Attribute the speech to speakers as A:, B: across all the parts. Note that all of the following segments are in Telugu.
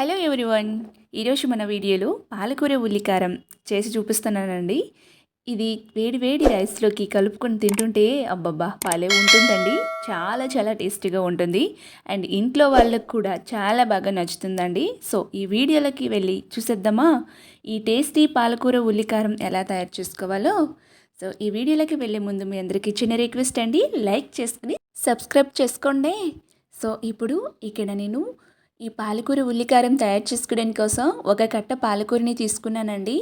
A: Hello everyone. ఈరోజు మన వీడియోలో పాలకూర ఉల్లికారం చేసి చూపిస్తున్నానండి. ఇది వేడి వేడి రైస్లోకి కలుపుకొని తింటుంటే అబ్బబ్బా పాలే ఉంటుందండి. చాలా చాలా టేస్టీగా ఉంటుంది. అండ్ ఇంట్లో వాళ్ళకు కూడా చాలా బాగా నచ్చుతుందండి. సో ఈ వీడియోలోకి వెళ్ళి చూసేద్దామా? ఈ టేస్టీ పాలకూర ఉల్లికారం ఎలా తయారు చేసుకోవాలో? సో ఈ వీడియోలోకి వెళ్ళే ముందు మీ అందరికీ చిన్న రిక్వెస్ట్ అండి. లైక్ చేసుకుని సబ్స్క్రైబ్ చేసుకోండి. సో ఇప్పుడు ఇక్కడ నేను ఈ పాలకూర ఉల్లికారం తయారు చేసుకోవడానికి కోసం ఒక కట్ట పాలకూరని తీసుకున్నానండి.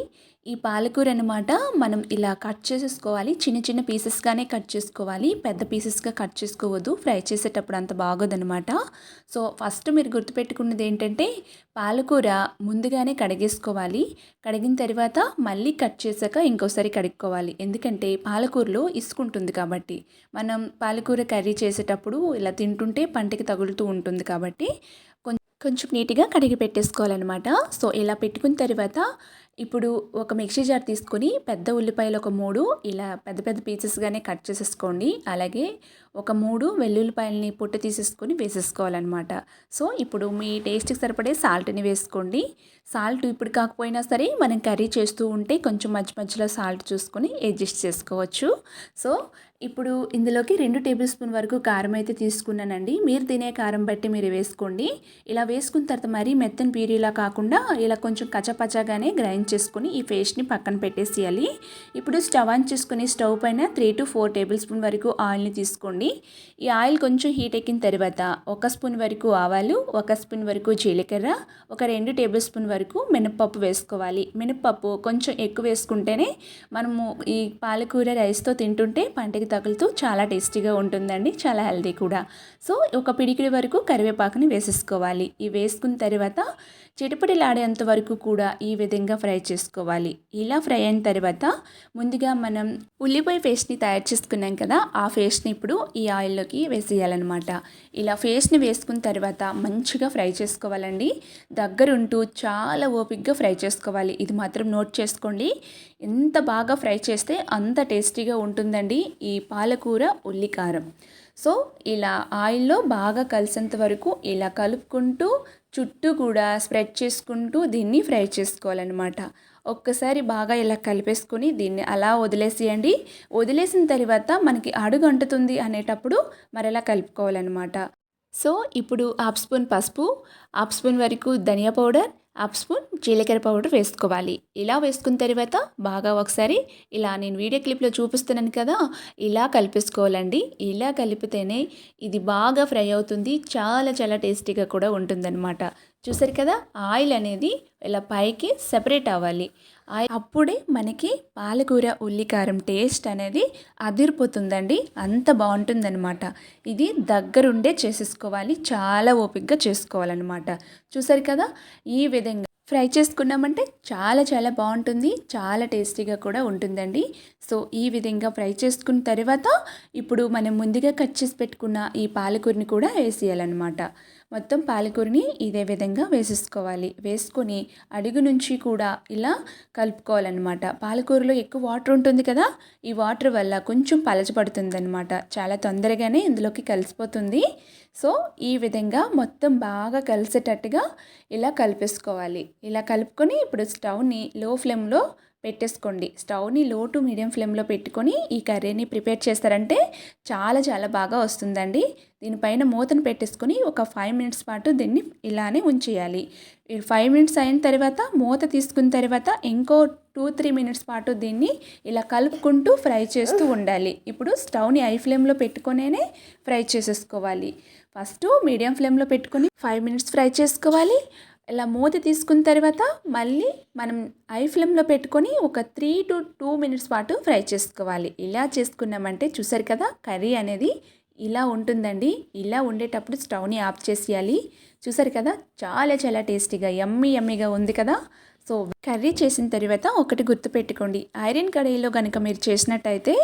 A: ఈ పాలకూర అనమాట మనం ఇలా కట్ చేసేసుకోవాలి. చిన్న చిన్న పీసెస్గానే కట్ చేసుకోవాలి. పెద్ద పీసెస్గా కట్ చేసుకోవద్దు. ఫ్రై చేసేటప్పుడు అంత బాగోదనమాట సో ఫస్ట్ మీరు గుర్తుపెట్టుకున్నది ఏంటంటే పాలకూర ముందుగానే కడిగేసుకోవాలి. కడిగిన తర్వాత మళ్ళీ కట్ చేశాక ఇంకోసారి కడుక్కోవాలి. ఎందుకంటే పాలకూరలో ఇసుకుంటుంది కాబట్టి. మనం పాలకూర కర్రీ చేసేటప్పుడు ఇలా తింటుంటే పంటకి తగులుతూ ఉంటుంది కాబట్టి కొంచెం నీట్గా కడిగి పెట్టేసుకోవాలన్నమాట. సో ఇలా పెట్టుకున్న తర్వాత ఇప్పుడు ఒక మిక్సీ జార్ తీసుకొని పెద్ద ఉల్లిపాయలు ఒక మూడు ఇలా పెద్ద పెద్ద పీసెస్గానే కట్ చేసేసుకోండి. అలాగే ఒక మూడు వెల్లుల్లిపాయలని పొట్టు తీసేసుకొని వేసేసుకోవాలన్నమాట. సో ఇప్పుడు మీ టేస్ట్కి సరిపడే సాల్ట్ని వేసుకోండి. సాల్ట్ ఇప్పుడు కాకపోయినా సరే మనం కర్రీ చేస్తూ ఉంటే కొంచెం మధ్య మధ్యలో సాల్ట్ చూసుకొని అడ్జస్ట్ చేసుకోవచ్చు. సో ఇప్పుడు ఇందులోకి రెండు టేబుల్ స్పూన్ వరకు కారం అయితే తీసుకున్నానండి. మీరు తినే కారం బట్టి మీరు వేసుకోండి. ఇలా వేసుకున్న తర్వాత మరీ మెత్తని పీరీలా కాకుండా ఇలా కొంచెం కచపచగానే గ్రైండ్ చేసుకుని ఈ పేస్ట్ని పక్కన పెట్టేసేయాలి. ఇప్పుడు స్టవ్ ఆన్ చేసుకుని స్టవ్ పైన three to four tablespoon వరకు ఆయిల్ని తీసుకోండి. ఈ ఆయిల్ కొంచెం హీట్ ఎక్కిన తర్వాత ఒక స్పూన్ వరకు ఆవాలు ఒక స్పూన్ వరకు జీలకర్ర ఒక రెండు టేబుల్ స్పూన్ వరకు మినప్పప్పు వేసుకోవాలి. మినప్పప్పు కొంచెం ఎక్కువ వేసుకుంటేనే మనము ఈ పాలకూర రైస్తో తింటుంటే పంటకి తగులుతూ చాలా టేస్టీగా ఉంటుందండి చాలా హెల్దీ కూడా. సో ఒక పిడికిడి వరకు కరివేపాకుని వేసేసుకోవాలి. ఇవి వేసుకున్న తర్వాత చిటపటిలాడేంత వరకు కూడా ఈ విధంగా ఫ్రై ఫ్రై చేసుకోవాలి. ఇలా ఫ్రై అయిన తర్వాత ముందుగా మనం ఉల్లిపాయ పేస్ట్ని తయారు చేసుకున్నాం కదా ఆ పేస్ట్ని ఇప్పుడు ఈ ఆయిల్లోకి వేసేయాలన్నమాట. ఇలా పేస్ట్ని వేసుకున్న తర్వాత మంచిగా ఫ్రై చేసుకోవాలండి. దగ్గరుంటూ చాలా ఓపిక్గా ఫ్రై చేసుకోవాలి. ఇది మాత్రం నోట్ చేసుకోండి. ఎంత బాగా ఫ్రై చేస్తే అంత టేస్టీగా ఉంటుందండి ఈ పాలకూర ఉల్లికారం. సో ఇలా ఆయిల్లో బాగా కలిసేంత వరకు ఇలా కలుపుకుంటూ చుట్టూ కూడా స్ప్రెడ్ చేసుకుంటూ దీన్ని ఫ్రై చేసుకోవాలన్నమాట. ఒక్కసారి బాగా ఇలా కలిపేసుకొని దీన్ని అలా వదిలేసేయండి. వదిలేసిన తర్వాత మనకి అడుగు అంటుతుంది అనేటప్పుడు మరలా కలుపుకోవాలన్నమాట. సో ఇప్పుడు హాఫ్ స్పూన్ పసుపు హాఫ్ స్పూన్ వరకు ధనియా పౌడర్ హాఫ్ స్పూన్ జీలకర్ర పౌడర్ వేసుకోవాలి. ఇలా వేసుకున్న తర్వాత బాగా ఒకసారి ఇలా నేను వీడియో క్లిప్లో చూపిస్తున్నాను కదా ఇలా కలిపేసుకోవాలండి. ఇలా కలిపితేనే ఇది బాగా ఫ్రై అవుతుంది. చాలా చాలా టేస్టీగా కూడా ఉంటుందన్నమాట. చూసారు కదా? ఆయిల్ అనేది ఇలా పైకి సెపరేట్ అవ్వాలి. అప్పుడే మనకి పాలకూర ఉల్లికారం టేస్ట్ అనేది అదిరిపోతుందండి. అంత బాగుంటుందన్నమాట. ఇది దగ్గరుండే చేసేసుకోవాలి. చాలా ఓపిక్గా చేసుకోవాలన్నమాట. చూసారు కదా? ఈ విధంగా ఫ్రై చేసుకున్నామంటే చాలా చాలా బాగుంటుంది. చాలా టేస్టీగా కూడా ఉంటుందండి. సో ఈ విధంగా ఫ్రై చేసుకున్న తర్వాత ఇప్పుడు మనం ముందుగా కట్ చేసి పెట్టుకున్న ఈ పాలకూరని కూడా వేసేయాలన్నమాట. మొత్తం పాలకూరని ఇదే విధంగా వేసేసుకోవాలి. వేసుకొని అడుగు నుంచి కూడా ఇలా కలుపుకోవాలన్నమాట. పాలకూరలో ఎక్కువ వాటర్ ఉంటుంది కదా ఈ వాటర్ వల్ల కొంచెం పలచబడుతుందన్నమాట చాలా తొందరగానే ఇందులోకి కలిసిపోతుంది. సో ఈ విధంగా మొత్తం బాగా కలిసేటట్టుగా ఇలా కలిపేసుకోవాలి. ఇలా కలుపుకొని ఇప్పుడు స్టవ్ని లో ఫ్లేమ్లో పెట్టేసుకోండి. స్టవ్ని లో టు మీడియం ఫ్లేమ్లో పెట్టుకొని ఈ కర్రీని ప్రిపేర్ చేస్తారంటే చాలా చాలా బాగా వస్తుందండి. దీనిపైన మూతను పెట్టేసుకొని ఒక ఫైవ్ మినిట్స్ పాటు దీన్ని ఇలానే ఉంచేయాలి. ఫైవ్ మినిట్స్ అయిన తర్వాత మూత తీసుకున్న తర్వాత ఇంకో టూ త్రీ మినిట్స్ పాటు దీన్ని ఇలా కలుపుకుంటూ ఫ్రై చేస్తూ ఉండాలి. ఇప్పుడు స్టవ్ని ఐ ఫ్లేమ్లో పెట్టుకొనే ఫ్రై చేసేసుకోవాలి. ఫస్ట్ మీడియం ఫ్లేమ్లో పెట్టుకొని ఫైవ్ మినిట్స్ ఫ్రై చేసుకోవాలి. ఇలా మూత తీసుకున్న తర్వాత మళ్ళీ మనం ఐ ఫ్లేమ్లో పెట్టుకొని ఒక త్రీ టు టూ మినిట్స్ పాటు ఫ్రై చేసుకోవాలి. ఇలా చేసుకున్నామంటే చూసారు కదా కర్రీ అనేది ఇలా ఉంటుందండి. ఇలా ఉండేటప్పుడు స్టవ్ని ఆఫ్ చేసేయాలి. చూసారు కదా చాలా చాలా టేస్టీగా ఎమ్మీ ఎమ్మీగా ఉంది కదా. సో కర్రీ చేసిన తర్వాత ఒకటి గుర్తుపెట్టుకోండి ఐరన్ కడాయిలో కనుక మీరు చేసినట్టయితే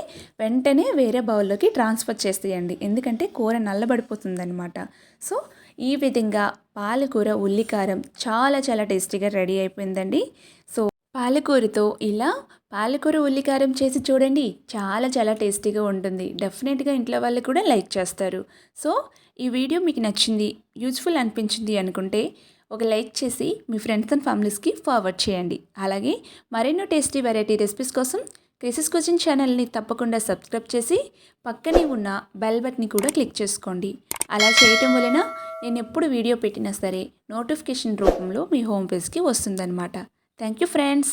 A: వెంటనే వేరే బౌల్లోకి ట్రాన్స్ఫర్ చేసేయండి. ఎందుకంటే కూర నల్లబడిపోతుందనమాట సో ఈ విధంగా పాలకూర ఉల్లికారం చాలా చాలా టేస్టీగా రెడీ అయిపోయిందండి. సో పాలకూరతో ఇలా పాలకూర ఉల్లికారం చేసి చూడండి చాలా చాలా టేస్టీగా ఉంటుంది. డెఫినెట్గా ఇంట్లో వాళ్ళు కూడా లైక్ చేస్తారు. సో ఈ వీడియో మీకు నచ్చింది యూజ్ఫుల్ అనిపించింది అనుకుంటే ఒక లైక్ చేసి మీ ఫ్రెండ్స్ అండ్ ఫ్యామిలీస్కి ఫార్వర్డ్ చేయండి. అలాగే మరెన్నో టేస్టీ వెరైటీ రెసిపీస్ కోసం క్రిసిస్ క్వశ్చన్ ఛానల్ని తప్పకుండా సబ్స్క్రైబ్ చేసి పక్కనే ఉన్న బెల్ బట్ని కూడా క్లిక్ చేసుకోండి. అలా చేయటం వలన నేను ఎప్పుడు వీడియో పెట్టినా సరే నోటిఫికేషన్ రూపంలో మీ హోమ్ పేజ్కి వస్తుందన్నమాట. Thank you friends.